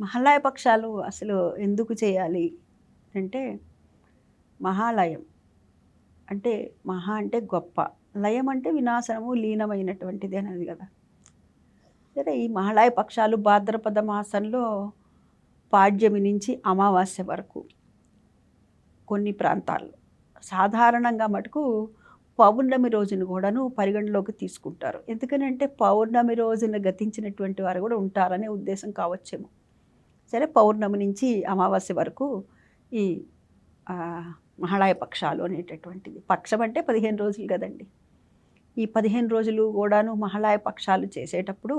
మహాలయ పక్షాలు అసలు ఎందుకు చేయాలి అంటే మహాలయం. అంటే మహా అంటే గొప్ప. లయం అంటే వినాశనము లీనమైనటువంటిది అనేది కదా. సరే ఈ మహాలయ పక్షాలు భాద్రపద మాసంలో పాడ్యమి నుంచి అమావాస్య వరకు కొన్ని ప్రాంతాల్లో. సాధారణంగా మటుకు పౌర్ణమి రోజును కూడాను పరిగణలోకి తీసుకుంటారు. ఎందుకనంటే పౌర్ణమి రోజున గతించినటువంటి వారు కూడా ఉంటారనే ఉద్దేశం కావచ్చేమో. సరే పౌర్ణమి నుంచి అమావాస్య వరకు ఈ ఆ, మహాళాయ పక్షాలు అనేటటువంటిది పక్షం అంటే పదిహేను రోజులు కదండి. ఈ పదిహేను రోజులు కూడాను మహాళాయ పక్షాలు చేసేటప్పుడు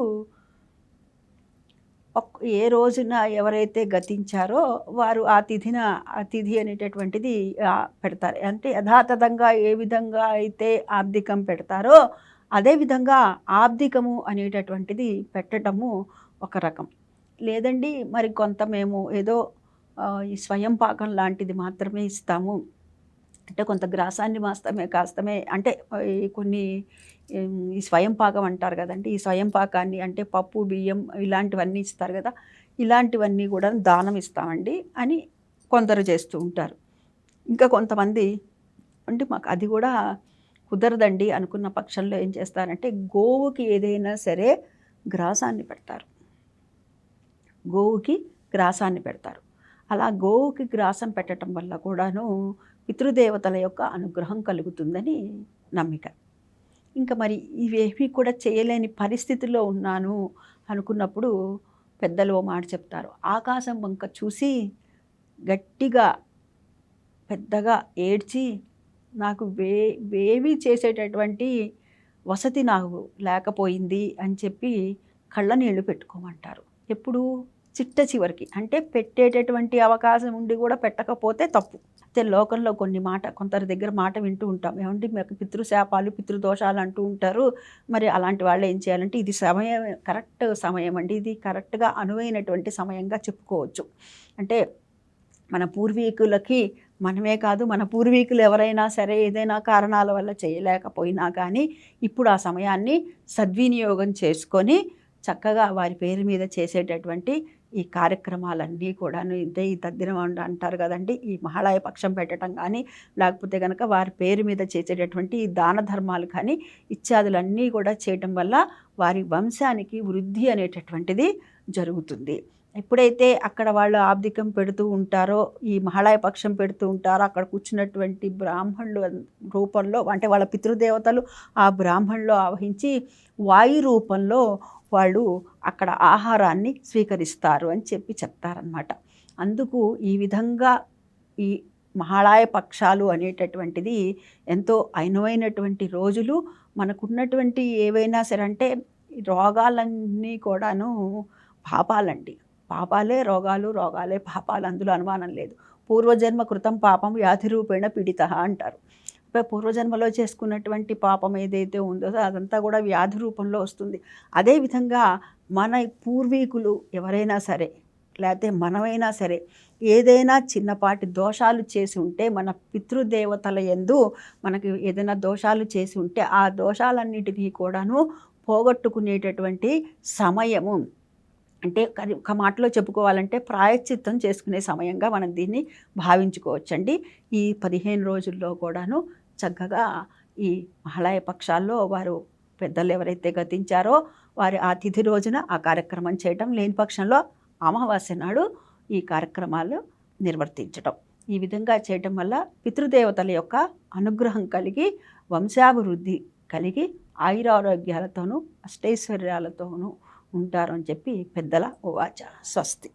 ఒక్- ఏ రోజున ఎవరైతే గతించారో వారు ఆ తిథిన ఆ తిథి అనేటటువంటిది పెడతారు. అంటే యథాతథంగా ఏ విధంగా అయితే ఆబ్దికం పెడతారో అదే విధంగా ఆబ్దికము అనేటటువంటిది పెట్టడము ఒక రకం. లేదండి మరి కొంత మేము ఏదో ఈ స్వయం పాకం లాంటిది మాత్రమే ఇస్తాము. అంటే కొంత గ్రాసాన్ని మాస్తమే కాస్తమే అంటే కొన్ని ఈ స్వయం పాకం అంటారు కదండి ఈ స్వయం పాకాన్ని అంటే పప్పు బియ్యం ఇలాంటివన్నీ ఇస్తారు కదా ఇలాంటివన్నీ కూడా దానం ఇస్తామండి అని కొందరు చేస్తూ ఉంటారు. ఇంకా కొంతమంది అంటే మాకు అది కూడా కుదరదండి అనుకున్న పక్షంలో ఏం చేస్తారంటే గోవుకి ఏదైనా సరే గ్రాసాన్ని పెడతారు. గోవుకి గ్రాసాన్ని పెడతారు. అలా గోవుకి గ్రాసం పెట్టడం వల్ల కూడాను పితృదేవతల యొక్క అనుగ్రహం కలుగుతుందని నమ్మిక. ఇంకా మరి ఇవేవి కూడా చేయలేని పరిస్థితిలో ఉన్నాను అనుకున్నప్పుడు పెద్దలు ఓ మాట చెప్తారు. ఆకాశం వంక చూసి గట్టిగా పెద్దగా ఏడ్చి నాకు వే వేవి చేసేటటువంటి వసతి నాకు లేకపోయింది అని చెప్పి కళ్ళ నీళ్ళు పెట్టుకోమంటారు. ఎప్పుడు చిట్ట చివరికి అంటే పెట్టేటటువంటి అవకాశం ఉండి కూడా పెట్టకపోతే తప్పు. అయితే లోకంలో కొన్ని మాట కొందరి దగ్గర మాట వింటూ ఉంటాం. ఏమంటే మీకు పితృశాపాలు పితృదోషాలు అంటూ ఉంటారు. మరి అలాంటి వాళ్ళు ఏం చేయాలంటే ఇది సమయం కరెక్ట్ సమయం అండి. ఇది కరెక్ట్గా అనువైనటువంటి సమయంగా చెప్పుకోవచ్చు. అంటే మన పూర్వీకులకి మనమే కాదు మన పూర్వీకులు ఎవరైనా సరే ఏదైనా కారణాల వల్ల చేయలేకపోయినా కానీ ఇప్పుడు ఆ సమయాన్ని సద్వినియోగం చేసుకొని చక్కగా వారి పేరు మీద చేసేటటువంటి ఈ కార్యక్రమాలన్నీ కూడాను ఇదే ఈ తద్దినం అంటారు కదండి. ఈ మహాళాయ పక్షం పెట్టడం కానీ లేకపోతే కనుక వారి పేరు మీద చేసేటటువంటి ఈ దాన ధర్మాలు కానీ ఇత్యాదులన్నీ కూడా చేయటం వల్ల వారి వంశానికి వృద్ధి అనేటటువంటిది జరుగుతుంది. ఎప్పుడైతే అక్కడ వాళ్ళు ఆబ్దికం పెడుతూ ఉంటారో ఈ మహాళాయ పక్షం పెడుతూ ఉంటారో అక్కడ కూర్చున్నటువంటి బ్రాహ్మణులు రూపంలో అంటే వాళ్ళ పితృదేవతలు ఆ బ్రాహ్మణులు ఆవహించి వాయు రూపంలో వాళ్ళు అక్కడ ఆహారాన్ని స్వీకరిస్తారు అని చెప్పి చెప్తారనమాట అందుకు ఈ విధంగా ఈ మహాళాయ పక్షాలు అనేటటువంటిది ఎంతో అయినమైనటువంటి రోజులు మనకున్నటువంటి ఏవైనా సరే అంటే రోగాలన్నీ కూడాను పాపాలండి. పాపాలే రోగాలు రోగాలే పాపాలు అందులో అనుమానం లేదు. పూర్వజన్మ కృతం పాపం వ్యాధి రూపేణ పీడిత అంటారు. పూర్వజన్మలో చేసుకున్నటువంటి పాపం ఏదైతే ఉందో అదంతా కూడా వ్యాధి రూపంలో వస్తుంది. అదేవిధంగా మన పూర్వీకులు ఎవరైనా సరే లేకపోతే మనమైనా సరే ఏదైనా చిన్నపాటి దోషాలు చేసి ఉంటే మన పితృదేవతల ఎందు మనకి ఏదైనా దోషాలు చేసి ఉంటే ఆ దోషాలన్నిటినీ కూడాను పోగొట్టుకునేటటువంటి సమయము. అంటే ఒక మాటలో చెప్పుకోవాలంటే ప్రాయశ్చిత్తం చేసుకునే సమయంగా మనం దీన్ని భావించుకోవచ్చండి. ఈ పదిహేను రోజుల్లో కూడాను చక్కగా ఈ మహాలయ పక్షాల్లో వారు పెద్దలు ఎవరైతే గతించారో వారి ఆ తిథి రోజున ఆ కార్యక్రమం చేయటం లేని పక్షంలో అమావాస్య నాడు ఈ కార్యక్రమాలు నిర్వర్తించటం. ఈ విధంగా చేయటం వల్ల పితృదేవతల యొక్క అనుగ్రహం కలిగి వంశాభివృద్ధి కలిగి ఆయురారోగ్యాలతోనూ అష్టైశ్వర్యాలతోనూ ఉంటారని చెప్పి పెద్దల ఉవాచ స్వస్తి.